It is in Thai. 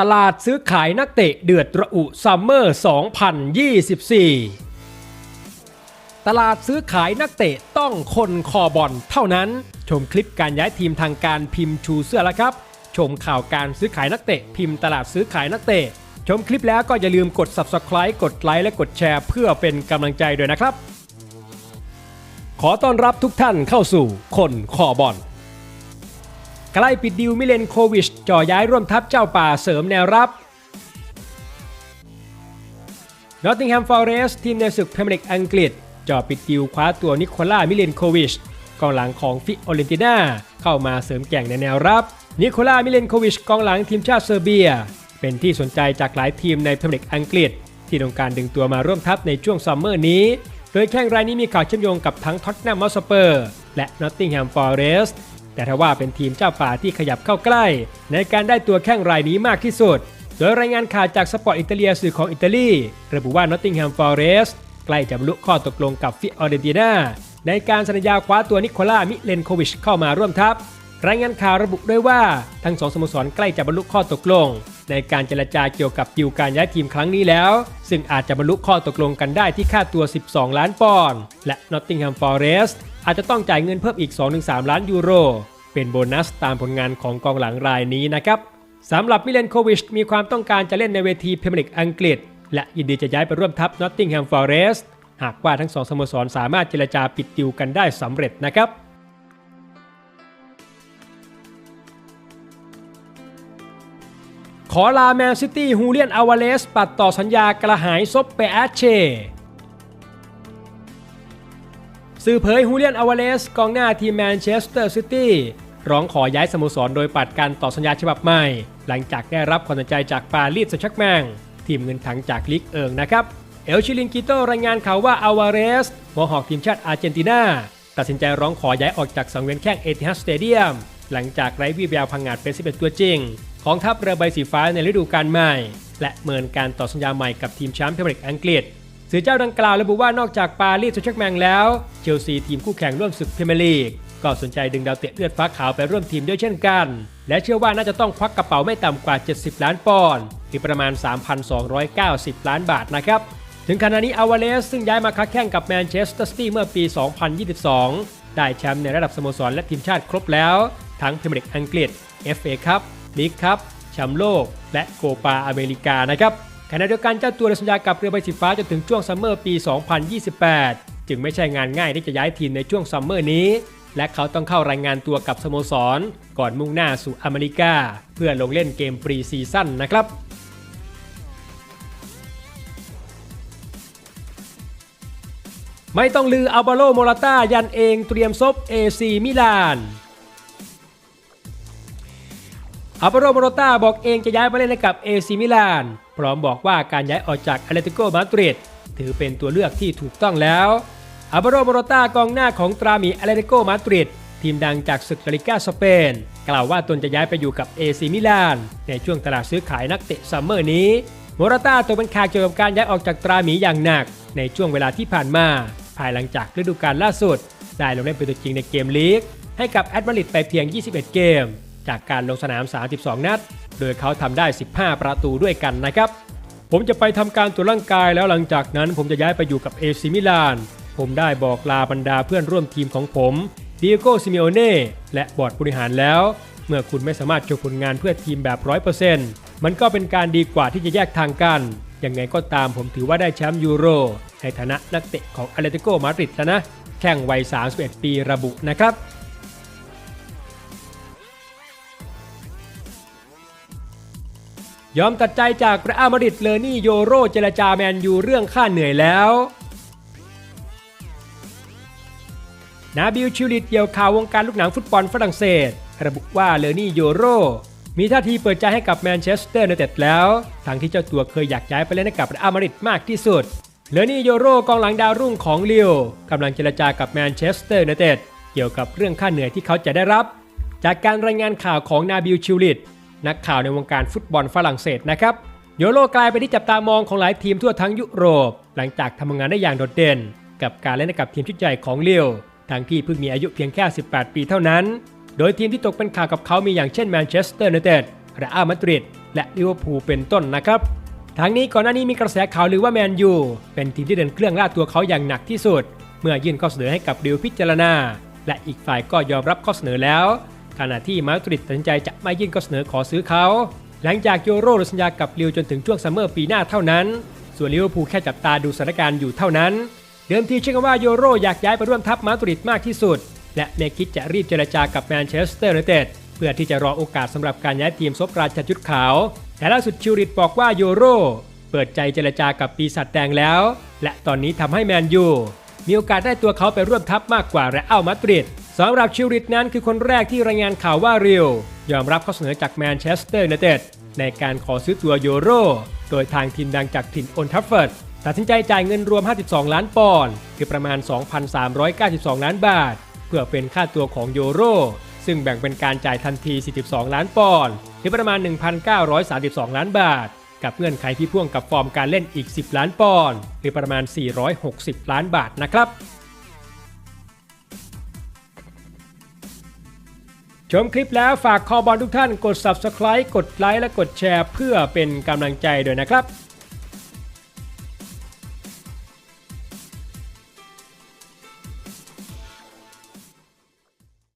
ตลาดซื้อขายนักเตะเดือดระอุซัมเมอร์ 2024 ตลาดซื้อขายนักเตะต้องคนคอบอลเท่านั้น ชมคลิปการย้ายทีมทางการพิมพ์ชูเสื้อแล้วครับ ชมข่าวการซื้อขายนักเตะพิมพ์ตลาดซื้อขายนักเตะ ชมคลิปแล้วก็อย่าลืมกด subscribe กดไลค์และกดแชร์เพื่อเป็นกำลังใจด้วยนะครับ ขอต้อนรับทุกท่านเข้าสู่คนคอบอล ใกล้ปิดดิวมิเลนโควิชจ่อย้ายร่วมทัพเจ้าป่าเสริมแนวรับนอตติงแฮมฟอร์เรสทีมในศึกพรีเมียร์ลีกอังกฤษจ่อปิดดิวคว้าตัวนิโคล่ามิเลนโควิชกองหลังของฟิโอเรนติน่าเข้ามาเสริมแก่งในแนวรับ นิโคล่ามิเลนโควิชกองหลังทีมชาติเซอร์เบีย เป็นที่สนใจจากหลายทีมในพรีเมียร์ลีกอังกฤษ ที่ต้องการดึงตัวมาร่วมทัพในช่วงซัมเมอร์นี้ โดยแข่งรายนี้มีข่าวเชื่อมโยงกับทั้งท็อตแนมมอสเปอร์ และนอตติงแฮมฟอร์เรส แต่ถ้าว่าเป็นทีมเจ้าป่าที่ขยับเข้าใกล้ ในการได้ตัวแข้งรายนี้มากที่สุด โดยรายงานข่าวจากสปอร์ตอิตาเลียสื่อของอิตาลี ระบุว่านอตติงแฮมฟอร์เรสต์ใกล้จะบรรลุข้อตกลงกับฟิออเรนตินาในการสัญญาคว้าตัวนิโคล่ามิเลนโควิชเข้ามาร่วมทัพ รายงานข่าวระบุด้วยว่าทั้งสองสโมสรใกล้จะบรรลุข้อตกลง ในการเจรจาเกี่ยวกับดิวการย้ายทีมครั้งนี้แล้ว ซึ่งอาจจะบรรลุข้อตกลงกันได้ที่ค่าตัว 12 ล้านปอนด์และ Nottingham Forest อาจจะต้องจ่ายเงินเพิ่มอีก 2-3 ล้านยูโร เป็นโบนัสตามผลงานของกองหลังรายนี้นะครับสำหรับมิเลนโควิชมีความต้องการจะเล่นในเวทีพรีเมียร์ลีกอังกฤษ และยินดีจะย้ายไปร่วมทัพ Nottingham Forest หากว่าทั้งสองสโมสรสามารถเจรจาปิดดิวกันได้สำเร็จนะครับขอลาแมนซิตี้ฮูเลียนอาวาเลส ปัดต่อสัญญากระหายซบเปอาเช สื่อเผยฮูเลียนอาวาเลสกองหน้าทีมแมนเชสเตอร์ซิตี้ร้องขอย้ายสโมสรโดยปัดการต่อสัญญาฉบับใหม่ หลังจากได้รับความสนใจจากปารีสแซงต์แชักแมงทีมเงินถังจากลีกเอิงนะครับ เอลชิลินกิโตรายงานข่าวว่าอาวาเรสหัวหอกทีมชาติอาร์เจนตินาตัดสินใจร้องขอย้ายออกจากสังเวียนแข้งเอติฮัดสเตเดียมหลังจากไร้วี่แววพังงาดเป็น 11 ตัวจริง ของทัพเรือใบสีฟ้าในฤดูกาลใหม่ และเมินการต่อสัญญาใหม่กับทีมแชมป์พรีเมียร์ลีกอังกฤษ สื่อเจ้าดังกล่าวระบุว่านอกจากปารีสแซงต์แชักแมงแล้วเชลซีทีมคู่แข่งร่วมศึกพรีเมียร์ลีกก็สนใจดึงดาวเตะเลือดฟ้าขาวไปร่วมทีมด้วยเช่นกัน และเชื่อว่าน่าจะต้องควักกระเป๋าไม่ต่ำกว่า 70 ล้านปอนด์หรือประมาณ 3,290 ล้านบาทนะครับ ถึงขณะนี้อาวาเลสซึ่งย้ายมาค้าแข่งกับแมนเชสเตอร์ซิตี้เมื่อปี 2022 ได้แชมป์ในระดับสโมสรและทีมชาติครบแล้ว ทั้งพรีเมียร์ลีกอังกฤษ FA คัพลีกคัพแชมป์โลก และโกปาอเมริกานะครับ ขณะเดียวกันเจ้าตัวได้สัญญากับเรือใบสีฟ้าจนถึงช่วงซัมเมอร์ปี 2028 จึงไม่ใช่งานง่ายที่จะย้ายทีมในช่วงซัมเมอร์นี้ และเขาต้องเข้ารายงานตัวกับสโมสร ก่อนมุ่งหน้าสู่อเมริกา เพื่อลงเล่นเกมปรีซีซั่นนะครับไม่ต้องลืออัลบาโลโมราต้ายันเองเตรียมซบเอซีมิลานอัลบาโรโมโรต้าบอกเองจะย้ายมาเล่นให้กับเอซีมิลาน พร้อมบอกว่าการย้ายออกจากอ t เลติโกมาดริดถือเป็นตัวเลือกที่ถูกต้องแล้วอัลบาโรโมโรต้ากองหน้าของตราหมีอ t เลติโกมาดริดทีมดังจากศึกลาลิก้าสเปน กล่าวว่าตนจะย้ายไปอยู่กับเอซีมิลาน ในช่วงตลาดซื้อขายนักเตะซัมเมอร์นี้โมราต้าตกเป็นข่าวเกี่ยวกับการย้ายออกจากตราหมีอย่างหนัก ในช่วงเวลาที่ผ่านมา ภายหลังจากฤดูกาลล่าสุด ได้ลงเล่นเป็นตัวจริงในเกมลีก ให้กับแอตมาดริดไปเพียง 21 เกม จากการลงสนาม 32 นัด โดยเขาทำได้ 15 ประตูด้วยกันนะครับ ผมจะไปทำการตรวจร่างกายแล้วหลังจากนั้นผมจะย้ายไปอยู่กับเอซิมิลาน ผมได้บอกลาบรรดาเพื่อนร่วมทีมของผมดิโก้ซิเมโอเน่และบอร์ดบริหารแล้ว เมื่อคุณไม่สามารถโชว์ผลงานเพื่อทีมแบบ 100%มันก็เป็นการดีกว่าที่จะแยกทางกันยังไงก็ตามผมถือว่าได้แชมป์ยูโร ในฐานะนักเตะของอ t เลติโกมาดริดแล้วนะ แข่งวัย 31 ปีระบุนะครับ ยอมตัดใจจากเรอัลมาดริดเลอร์นี่โยโรเจรจาแมนยูเรื่องค่าเหนื่อยแล้ว นาบิลชิลิตเกี่ยวข่าววงการลูกหนังฟุตบอลฝรั่งเศส ระบุว่าเลอร์นี่โยโรมีท่าทีเปิดใจให้กับแมนเชสเตอร์ยูไนเต็ดแล้ว ทั้งที่เจ้าตัวเคยอยากย้ายไปเล่นให้กับเรอัลมาดริดมากที่สุด เลอร์นี่โยโรกองหลังดาวรุ่งของลิโอากำลังเจรจากับแมนเชสเตอร์ยูไนเต็ดเกี่ยวกับเรื่องค่าเหนื่อยที่เขาจะได้รับ จากการรายงานข่าวของนาบิลชิลิต นักข่าวในวงการฟุตบอลฝรั่งเศสนะครับโยโรกลายเป็นที่จับตามองของหลายทีมทั่วทั้งยุโรป หลังจากทำงานได้อย่างโดดเด่น กับการเล่นกับทีมชุดใหญ่ของเลิโอทั้งที่เพิ่งมีอายุเพียงแค่ 18 ปีเท่านั้น โดยทีมที่ตกเป็นข่าวกับเขามีอย่างเช่นแมนเชสเตอร์ยูไนเต็ดเรอัลมาดริดและลิเวอร์พูลเป็นต้นนะครับทั้งนี้ก่อนหน้านี้มีกระแสข่าวลือว่าแมนยูเป็นทีมที่เดินเครื่องล่าตัวเขาอย่างหนักที่สุด เมื่อยื่นข้อเสนอให้กับดิวพิจารณา และอีกฝ่ายก็ยอมรับข้อเสนอแล้ว ขณะที่มาดริดตัดสินใจจะไม่ยื่นข้อเสนอขอซื้อเขา หลังจากโยโรลดสัญญากับลิวจนถึงช่วงซัมเมอร์ปีหน้าเท่านั้น ส่วนลิเวอร์พูลแค่จับตาดูสถานการณ์อยู่เท่านั้น เดิมทีเชื่อกันว่าโยโรอยากย้ายไปร่วมทัพมาดริดมากที่สุด และเมคิดจะรีบเจรจากับแมนเชสเตอร์ยูไนเต็ดเพื่อที่จะรอโอกาสสำหรับการย้ายทีมซบราชจุดขาว แต่ล่าสุดชิวริตบอกว่าโยโรเปิดใจเจรจากับปีศาจแดงแล้ว และตอนนี้ทำให้แมนยูมีโอกาสได้ตัวเขาไปร่วมทัพมากกว่าและเอัลมาดริด สำหรับชิวริตนั้นคือคนแรกที่รายงานข่าวว่าเรียวยอมรับข้อเสนอจากแมนเชสเตอร์ยูไนเต็ดในการขอซื้อตัวโยโร โดยทางทีมดังจากถิ่นโอนทัฟเฟิร์ดตัดสินใจจ่ายเงินรวม 52 ล้านปอนด์คือประมาณ 2,392 ล้านบาท เพื่อเป็นค่าตัวของโยโร ซึ่งแบ่งเป็นการจ่ายทันที 42 ล้านปอนด์หรือประมาณ 1,932 ล้านบาท กับเงื่อนไขที่พ่วงกับฟอร์มการเล่นอีก 10 ล้านปอนด์หรือประมาณ 460 ล้านบาทนะครับ ชมคลิปแล้วฝากคอบอลทุกท่านกด Subscribe กดไลค์และกดแชร์ เพื่อเป็นกำลังใจด้วยนะครับ